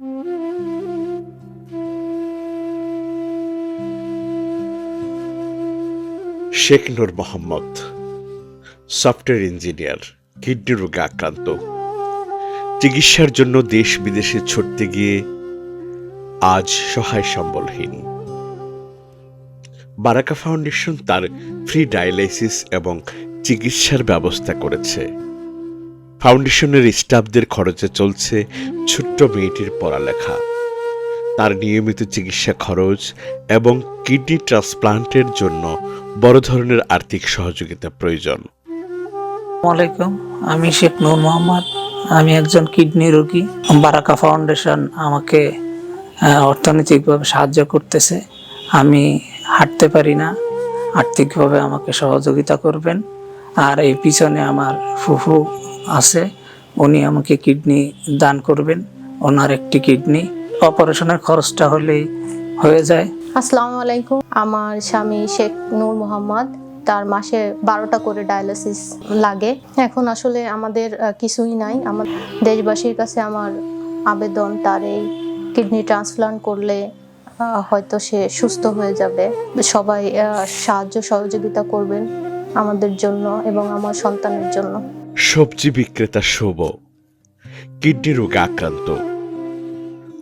Sheikh Nur Mohammad, software engineer, kidney রোগে আক্রান্ত। চিকিৎসার জন্য দেশ বিদেশে ছুটতে গিয়ে আজ সহায় সম্বলহীন। বারাকা ফাউন্ডেশন তার ফ্রি ডায়ালাইসিস এবং চিকিৎসার ব্যবস্থা করেছে। ফাউন্ডেশনের স্টাফদের খরচে চলছে ছোট্ট মেয়েটির পড়ালেখা। তার নিয়মিত চিকিৎসা খরচ এবং কিডনি ট্রান্সপ্লান্টের জন্য বড় ধরনের আর্থিক সহযোগিতা প্রয়োজন। আসসালামাইকুম আমি শেখ নূর মোহাম্মদ। আমি একজন কিডনি রোগী। বারাকা ফাউন্ডেশন আমাকে অর্থনৈতিকভাবে সাহায্য করতেছে। আমি হাঁটতে পারি না। আর্থিকভাবে আমাকে সহযোগিতা করবেন। আর এই পিছনে আমার ফুফু আছে, উনি আমাকে কিডনি দান করবেন, ওনার একটি কিডনি। অপারেশনের খরচটা হলেই হয়ে যায়। আসসালামু আলাইকুম, আমার স্বামী শেখ নূর মোহাম্মদ, তার মাসে বারোটা করে ডায়ালিসিস লাগে। এখন আসলে আমাদের কিছুই নাই। আমার দেশবাসীর কাছে আমার আবেদন, তার এই কিডনি ট্রান্সপ্লান্ট করলে হয়তো সে সুস্থ হয়ে যাবে। সবাই সাহায্য সহযোগিতা করবেন আমাদের জন্য এবং আমার সন্তানের জন্য। সবজি বিক্রেতা শুভ। কিডনি রোগে আক্রান্ত।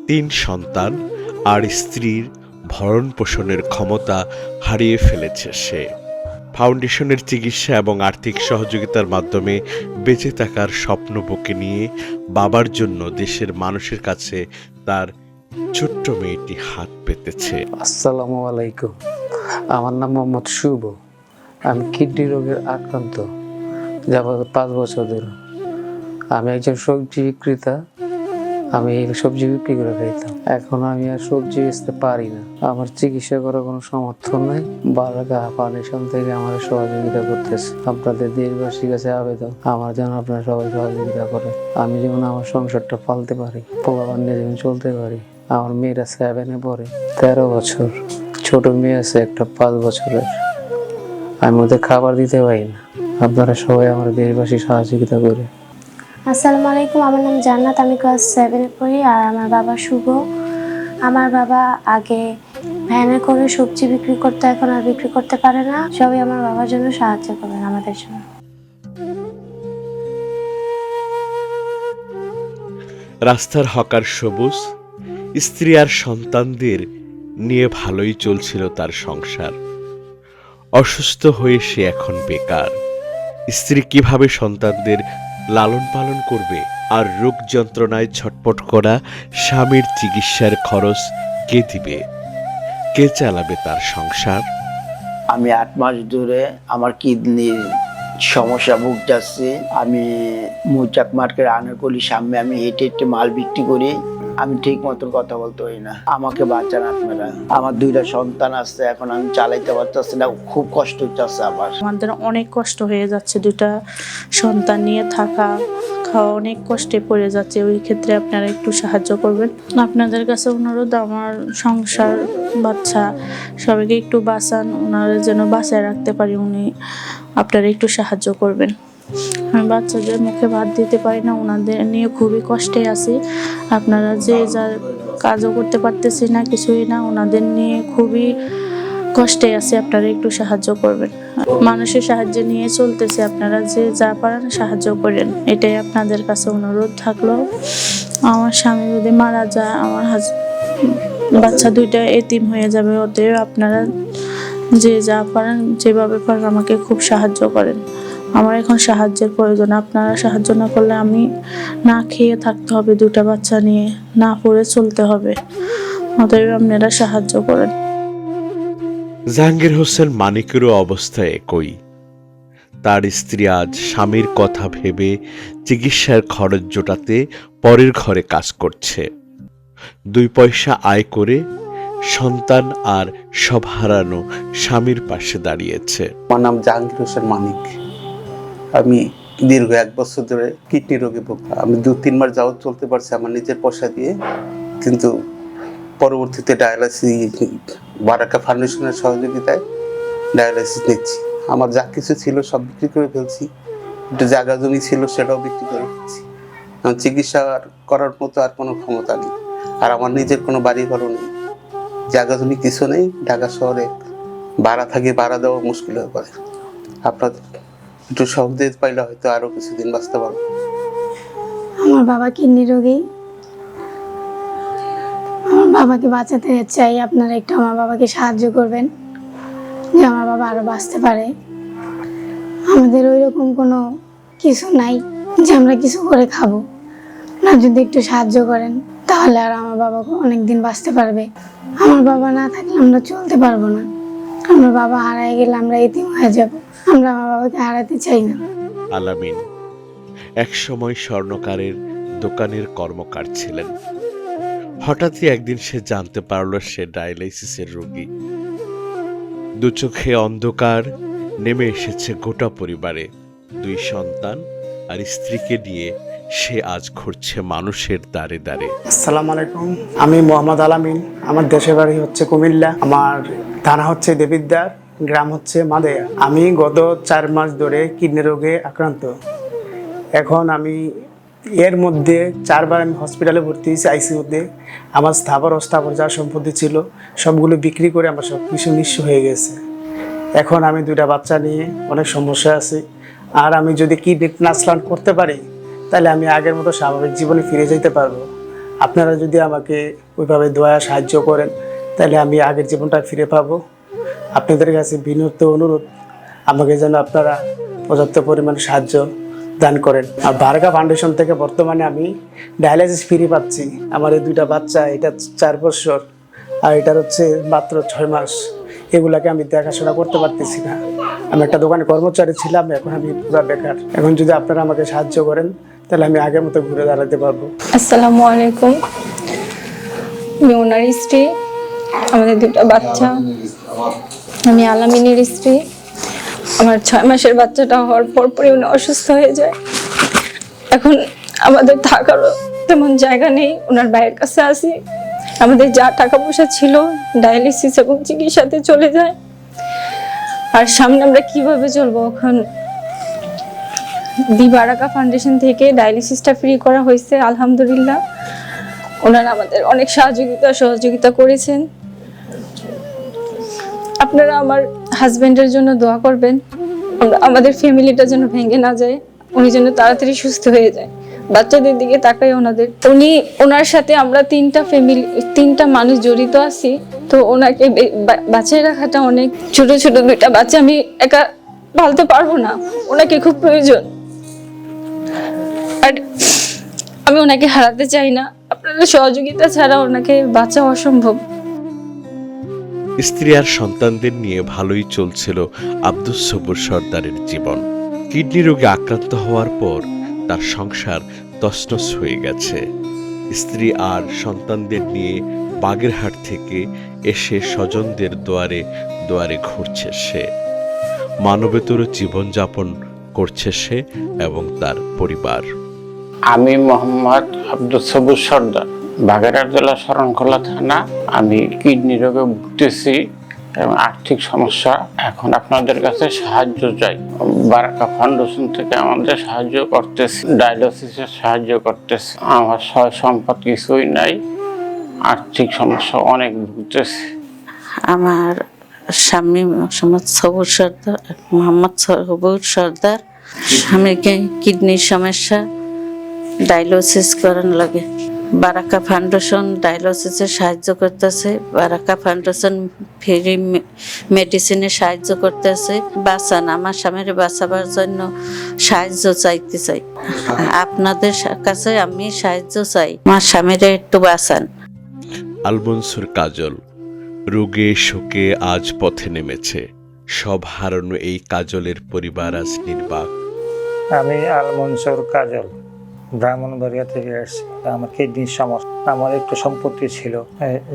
তিন সন্তান আর স্ত্রীর ভরণ পোষণের ক্ষমতা হারিয়ে ফেলেছে সে। ফাউন্ডেশনের চিকিৎসা এবং আর্থিক সহযোগিতার মাধ্যমে বেঁচে থাকার স্বপ্ন বুকে নিয়ে বাবার জন্য দেশের মানুষের কাছে তার ছোট্ট মেয়েটি হাত পেতেছে। আসসালামু আলাইকুম। আমার নাম মোহাম্মদ শুভ। আমি কিডনি রোগের আক্রান্ত। যাবত পাঁচ বছর ধরে। আমি একজন সবজি বিক্রেতা, আমি সবজি বিক্রি করে খাইতাম। এখন আমি আর সবজি বেচতে পারি না। আমার চিকিৎসা করার কোনো সমর্থন নাই। বারাকা ফাউন্ডেশন থেকে আমার সহযোগিতা করতেছে। আপনাদের দেশবাসীর কাছে আবেদন, আমার যেন আপনারা সবাই সহযোগিতা করেন। আমি যেমন আমার সংসারটা পালতে পারি পোলাবান নিয়ে যেমন চলতে পারি, আমার মেয়েরা সেভেনে পড়ে, তেরো বছর। ছোট মেয়ে আছে একটা পাঁচ বছরের। আমি ওদের খাবার দিতে পারি না। আপনারা সবাই আমার দেশবাসী সহযোগিতা করে। আসসালামু আলাইকুম আমার নাম জান্নাত আমি ক্লাস সেভেনে পড়ি আর আমার বাবা শুভ। আমার বাবা আগে ভ্যানে করে সবজি বিক্রি করতে এখন আর বিক্রি করতে পারে না। সবাই আমার বাবার জন্য সাহায্য করবেন আমাদের জন্য। রাস্তার হকার সবুজ স্ত্রী আর সন্তানদের নিয়ে ভালোই চলছিল তার সংসার। অসুস্থ হয়ে সে এখন বেকার। স্ত্রী কীভাবে সন্তানদের লালন পালন করবে আর রোগ যন্ত্রণায় ছটপট করা স্বামীর চিকিৎসার খরচ কে দিবে? কে চালাবে তার সংসার? আমি আট মাস ধরে আমার কিডনির সমস্যা ভুগতেছি। আমি মুচাক মার্কেট আনারকলি সামনে আমি হেঁটে হেঁটে মাল বিক্রি করি। আমি ঠিক মতন কথা বলতে পারি না। আমাকে বাঁচান আপনারা। আমার দুইটা সন্তান আছে, এখন আমি চালাইতে পারতেছি না, খুব কষ্ট হচ্ছে আমার। আমাদের অনেক কষ্ট হয়ে যাচ্ছে দুটা সন্তান নিয়ে থাকা, খাওয়া অনেক কষ্টে পড়ে যাচ্ছে। ওই ক্ষেত্রে আপনারা একটু সাহায্য করবেন। আপনাদের কাছে অনুরোধ, আমার সংসার, বাচ্চা সবাইকে একটু বাঁচান, ওনারা যেন বাঁচায় রাখতে পারি, উনি আপনারা একটু সাহায্য করবেন। আমি বাচ্চাদের মুখে ভাত দিতে পারি না, ওনাদের নিয়ে খুবই কষ্টে আছি। আপনারা যে যার কাজও করতে পারতেছি না, কিছুই না, ওনাদের নিয়ে খুবই কষ্টে আছে, আপনারা একটু সাহায্য করবেন। মানুষের সাহায্য নিয়ে চলতেছে, আপনারা যে যা পারেন সাহায্য করেন, এটাই আপনাদের কাছে অনুরোধ থাকল। আমার স্বামী যদি মারা যায়, আমার হাজ বাচ্চা দুইটা এতিম হয়ে যাবে ওদের আপনারা যে যা পারেন, যেভাবে পারেন, আমাকে খুব সাহায্য করেন। আমার এখন সাহায্যের প্রয়োজন। আপনারা সাহায্য না করলে আমি না খেয়ে থাকতে হবে দুটা বাচ্চা নিয়ে। না পড়ে চলতে হবে। অতএব আপনারা সাহায্য করেন। জাহাঙ্গীর হোসেন মানিকেরও অবস্থা একই। তার স্ত্রী আজ স্বামীর কথা ভেবে চিকিৎসার খরচ জোটাতে পরের ঘরে কাজ করছে। দুই পয়সা আয় করে সন্তান আর সব হারানো স্বামীর পাশে দাঁড়িয়েছে। আমার নাম জাহাঙ্গীর হোসেন মানিক। আমি দীর্ঘ এক বছর ধরে কিডনি রোগে ভুগতাম। আমি দু, তিন মাস যাওয়া চলতে পারছি আমার নিজের পয়সা দিয়ে। কিন্তু পরবর্তীতে ডায়ালাইসিস বারাকা ফাউন্ডেশনের সহযোগিতায় ডায়ালাইসিস নিচ্ছি। আমার যা কিছু ছিল সব বিক্রি করে ফেলছি। একটু জায়গা জমি ছিল সেটাও বিক্রি করে ফেলছি। আমার চিকিৎসা করার মতো আর কোনো ক্ষমতা নেই। আর আমার নিজের কোনো বাড়ি ঘরও নেই। জায়গা জমি কিছু নেই। ঢাকা শহরে ভাড়া থাকি ভাড়া দেওয়া মুশকিল হয়ে পড়ে। আপনাদের? একটু সব দিয়ে পাইলে হয়তো আরও কিছুদিন বাঁচতে পারব। আমার বাবা কিডনি রোগী। আমার বাবাকে বাঁচাতে চাই, আপনারা একটু আমার বাবাকে সাহায্য করবেন, যে আমার বাবা আরও বাঁচতে পারে। আমাদের ওই রকম কোনো কিছু নাই যে আমরা কিছু করে খাব। না যদি একটু সাহায্য করেন, তাহলে আর আমার বাবা অনেক দিন বাঁচতে পারবে। আমার বাবা না থাকলে আমরা চলতে পারব না। আমার বাবা হারায় গেলে আমরা এতিম হয়ে যাব। আমরা আমার বাবাকে হারাতে চাই না। আলামিন একসময় স্বর্ণকারের দোকানের কর্মকার ছিলেন। হঠাৎই একদিন সে জানতে পারল সে ডায়ালাইসিসের রোগী। দু চোখে অন্ধকার নেমে এসেছে গোটা পরিবারে। দুই সন্তান আর স্ত্রীকে নিয়ে সে আজ ঘুরছে মানুষের দ্বারে দ্বারে। আসসালামু আলাইকুম। আমি মোহাম্মদ আলামিন। আমার দেশের বাড়ি হচ্ছে কুমিল্লা। আমার থানা হচ্ছে দেবিদ্দার গ্রাম হচ্ছে মাদেয়া আমি গত চার মাস ধরে কিডনি রোগে আক্রান্ত। এখন আমি এর মধ্যে চারবার আমি হসপিটালে ভর্তি হয়েছি আইসিউতে আমার স্থাবর অস্থাবর যা সম্পত্তি ছিল, সবগুলো বিক্রি করে আমার সব কিছু নিঃস্ব হয়ে গেছে। এখন আমি দুইটা বাচ্চা নিয়ে অনেক সমস্যা আছি। আর আমি যদি কিডনি ট্রান্সপ্লান্ট করতে পারি, তাহলে আমি আগের মতো স্বাভাবিক জীবনে ফিরে যেতে পারব। আপনারা যদি আমাকে ওইভাবে দয়া সাহায্য করেন, তাহলে আমি আগের জীবনটা ফিরে পাবো। আপনাদের কাছে বিনত অনুরোধ, আমাকে যেন আপনারা পর্যাপ্ত পরিমাণে সাহায্য দান করেন। আর বারগা ফাউন্ডেশন থেকে বর্তমানে আমি ডায়ালাইসিস ফ্রি পাচ্ছি। আমার এই দুইটা বাচ্চা, এটা চার বছর আর এটার হচ্ছে মাত্র ছয় মাস। এগুলাকে আমি দেখাশোনা করতে পারতেছি না। আমি একটা দোকানে কর্মচারী ছিলাম, এখন আমি পুরো বেকার। এখন যদি আপনারা আমাকে সাহায্য করেন, তাহলে আমি আগের মতো ঘুরে দাঁড়াতে পারব। আসসালামু আলাইকুম। আমি ওনার স্ত্রী, আমাদের দুটো বাচ্চা। আমি আলামিনের স্ত্রী। আমার ছয় মাসের বাচ্চাটা হওয়ার পর পরে উনি অসুস্থ হয়ে যায়। এখন আমাদের থাকারও তেমন জায়গা নেই ওনার ভাইয়ের কাছে আসি। আমাদের যা টাকা পয়সা ছিল, ডায়ালিসিস এবং চিকিৎসাতে চলে যায়। আর সামনে আমরা কীভাবে চলবো এখন? দি বারাকা ফাউন্ডেশন থেকে ডায়ালিসিসটা ফ্রি করা হয়েছে, আলহামদুলিল্লাহ। ওনারা আমাদের অনেক সহযোগিতা সহযোগিতা করেছেন। আপনারা আমার হাজবেন্ডের জন্য দোয়া করবেন। আমাদের ফ্যামিলিটা যেন ভেঙে না যায়, উনি যেন তাড়াতাড়ি সুস্থ হয়ে যায়। বাচ্চাদের দিকে তাকাই ওনাদের। উনি, ওনার সাথে আমরা তিনটা ফ্যামিলি তিনটা মানুষ জড়িত আছি। তো ওনাকে বাঁচিয়ে রাখাটা অনেক, ছোট ছোট দুইটা বাচ্চা আমি একা পালতে পারব না। ওনাকে খুব প্রয়োজন। আর আমি ওনাকে হারাতে চাই না। আপনাদের সহযোগিতা ছাড়া ওনাকে বাঁচা অসম্ভব। স্ত্রী আর সন্তানদের নিয়ে ভালোই চলছিল আব্দুস সবুর সর্দারের জীবন। কিডনি রোগে আক্রান্ত হওয়ার পর তার সংসার তছনছ হয়ে গেছে। স্ত্রী আর সন্তানদের নিয়ে বাগেরহাট থেকে এসে স্বজনদের দুয়ারে দুয়ারে ঘুরছে সে। মানবেতর জীবনযাপন করছে সে এবং তার পরিবার। আমি মোহাম্মদ আব্দুল সবুজ সর্দার। বাগেরহাট জেলা শরণখোলা থানা। আমি কিডনি রোগে ভুগতেছি এবং আর্থিক সমস্যা। এখন আপনাদের কাছে সাহায্য চাই। বারাকা ফাউন্ডেশন থেকে আমাদের সাহায্য করতেছে। ডায়ালিসিসের সাহায্য করতেছে। আমার সয় সম্পদ কিছুই নাই। আর্থিক সমস্যা অনেক ভুগতেছি। আমার স্বামী মোহাম্মদ সবুজ সর্দার, মোহাম্মদ সবুজ সর্দার। স্বামীকে কিডনির সমস্যা, ডায়ালিসিস করার লাগে। বারাকা ফাউন্ডেশন ডায়ালিসিসে সাহায্য করতেছে বারাকা ফাউন্ডেশন ফ্রি মেডিসিনে সাহায্য করতেছে বাঁচান আমার স্বামীর বাঁচাবার জন্য সাহায্য চাইতে চাই। আপনাদের কাছে আমি সাহায্য চাই আমার স্বামীর একটু বাঁচান। আলমনসুর কাজল রোগে শোকে আজ পথে নেমেছে সব হারানো এই কাজলের পরিবার আজ নির্বাক। আমি আল মনসুর কাজল। ব্রাহ্মণবাড়িয়া থেকে এসেছি আমার কিডনির সমস্যা। আমার একটু সম্পত্তি ছিল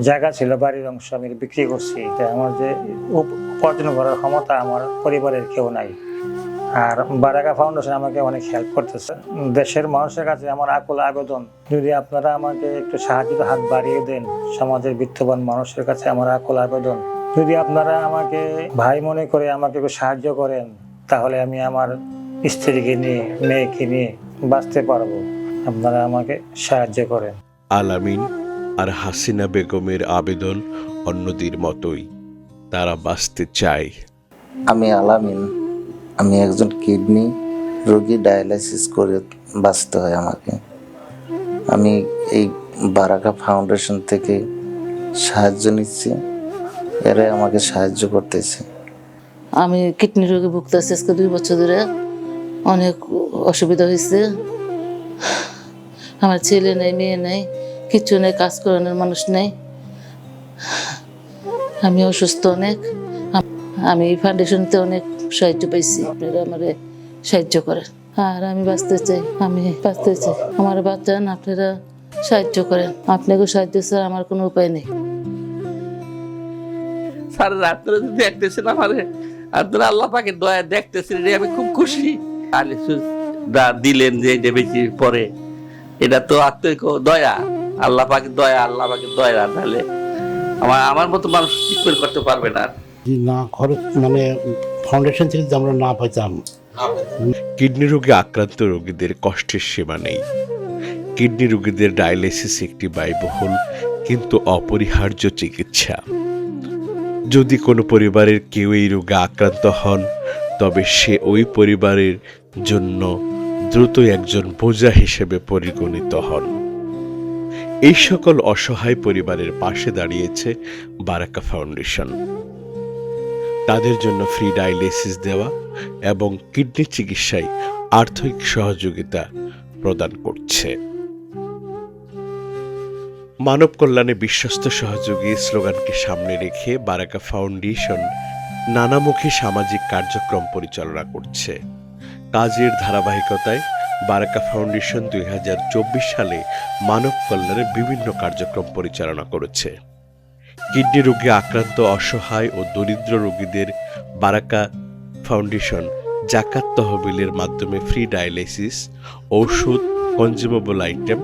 জায়গা ছিল, বাড়ির অংশ আমি বিক্রি করছি। আমার যে উপ- উপার্জন করার ক্ষমতা আমার পরিবারের কেউ নাই। আর বারাকা ফাউন্ডেশন আমাকে অনেক হেল্প করতেছে। দেশের মানুষের কাছে আমার আকুল আবেদন, যদি আপনারা আমাকে একটু সাহায্যের হাত বাড়িয়ে দেন, সমাজের বিত্তবান মানুষের কাছে আমার আকুল আবেদন। যদি আপনারা আমাকে ভাই মনে করে আমাকে একটু সাহায্য করেন, তাহলে আমি আমার স্ত্রীকে নিয়ে, মেয়েকে নিয়ে বাঁচতে পারব। আপনারা আমাকে সাহায্য করেন। আলামিন আর হাসিনা বেগমের আবেদন অন্যদের মতোই। তারা বাঁচতে চায়। আমি আলামিন। আমি একজন কিডনি রোগী ডায়ালাইসিস করে বাঁচতে হয় আমাকে। আমি এই বারাকা ফাউন্ডেশন থেকে সাহায্য নিচ্ছি। এরাই আমাকে সাহায্য করতেছে। আমি কিডনি রোগে ভুগতেছি আজকে দুই বছর ধরে। অনেক অসুবিধা হয়েছে। আমার ছেলে নেই, মেয়ে নেই কিছু নেই, কাজ করানোর মানুষ নেই। আমি অসুস্থ অনেক। আমি ফাউন্ডেশনতে অনেক সাহায্য পাইছি, আপনারা আমার সাহায্য করেন। আর আমি বাঁচতে চাই, আমি বাঁচতে চাই। আমার বাচ্চান, আপনারা সাহায্য করেন। আপনাকেও সাহায্য ছাড়া আমার কোনো উপায় নেই। স্যার আপনারা যদি দেখতেছেন আমারে আপনারা আল্লাহ পাকে দয়া দেখতেছেন আমি খুব খুশি। দিলেন যে এটা বেশি পরে। এটা তো আত্মিক দয়া। আল্লাহ পাকে দয়া আল্লাহ পাকে দয়া তাহলে আমার আমার মতো মানুষ ঠিক করে করতে পারবে না। না খরচ মানে ফাউন্ডেশন থেকে যদি আমরা না পাইতাম। কিডনি রোগে আক্রান্ত রোগীদের কষ্টের সীমা নেই। কিডনি রোগীদের ডায়ালিসিস একটি ব্যয়বহুল কিন্তু অপরিহার্য চিকিৎসা। যদি কোনো পরিবারের কেউ এই রোগে আক্রান্ত হন তবে সে ওই পরিবারের জন্য দ্রুত একজন বোঝা হিসেবে পরিগণিত হন। এই সকল অসহায় পরিবারের পাশে দাঁড়িয়েছে বারাকা ফাউন্ডেশন। তাদের জন্য ফ্রি ডায়ালিসিস দেওয়া এবং কিডনি চিকিৎসায় আর্থিক সহযোগিতা প্রদান করছে। মানব কল্যাণে বিশ্বস্ত সহযোগী স্লোগানকে সামনে রেখে বারাকা ফাউন্ডেশন নানামুখী সামাজিক কার্যক্রম পরিচালনা করছে। কাজের ধারাবাহিকতায় বারাকা ফাউন্ডেশন দুই হাজার চব্বিশ সালে মানব কল্যাণের বিভিন্ন কার্যক্রম পরিচালনা করেছে। কিডনি রোগে আক্রান্ত, অসহায় ও দরিদ্র রোগীদের বারাকা ফাউন্ডেশন জাকাত তহবিলের মাধ্যমে ফ্রি ডায়ালিসিস ঔষধ কনজিউমেবল আইটেম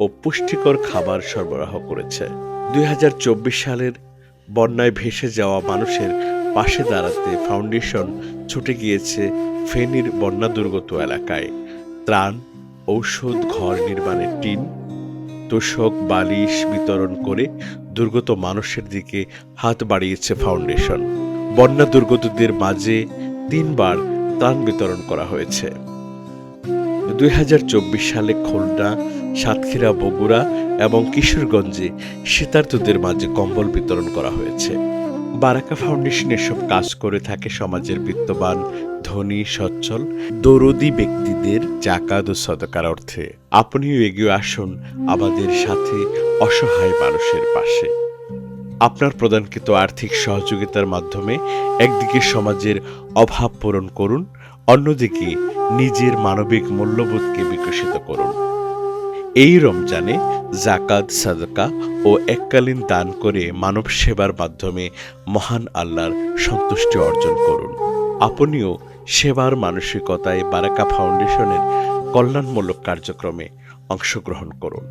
ও পুষ্টিকর খাবার সরবরাহ করেছে। দুই হাজার চব্বিশ সালের বন্যায় ভেসে যাওয়া মানুষের পাশে দাঁড়াতে ফাউন্ডেশন ছুটে গিয়েছে ফেনীর বন্যা দুর্গত এলাকায়। ত্রাণ, ঔষধ ঘর নির্মাণের টিন, তোষক, বালিশ বিতরণ করে দুর্গত মানুষের দিকে হাত বাড়িয়েছে ফাউন্ডেশন। বন্যা দুর্গতদের মাঝে তিনবার ত্রাণ বিতরণ করা হয়েছে। দুই হাজার চব্বিশ সালে খুলনা সাতক্ষীরা, বগুড়া এবং কিশোরগঞ্জে শীতার্থদের মাঝে কম্বল বিতরণ করা হয়েছে। বারাকা ফাউন্ডেশন এসব কাজ করে থাকে সমাজের বিত্তবান, ধনী, সচ্ছল, দরদি ব্যক্তিদের জাকাত ও সদকার অর্থে। আপনিও এগিয়ে আসুন আমাদের সাথে অসহায় মানুষের পাশে। আপনার প্রদানকৃত আর্থিক সহযোগিতার মাধ্যমে একদিকে সমাজের অভাব পূরণ করুন, অন্যদিকে নিজের মানবিক মূল্যবোধকে বিকশিত করুন। এই রমজানে জাকাত সাদকা ও এককালীন দান করে মানব সেবার মাধ্যমে মহান আল্লাহর সন্তুষ্টি অর্জন করুন। আপনিও সেবার মানসিকতায় বারাকা ফাউন্ডেশনের কল্যাণমূলক কার্যক্রমে অংশগ্রহণ করুন।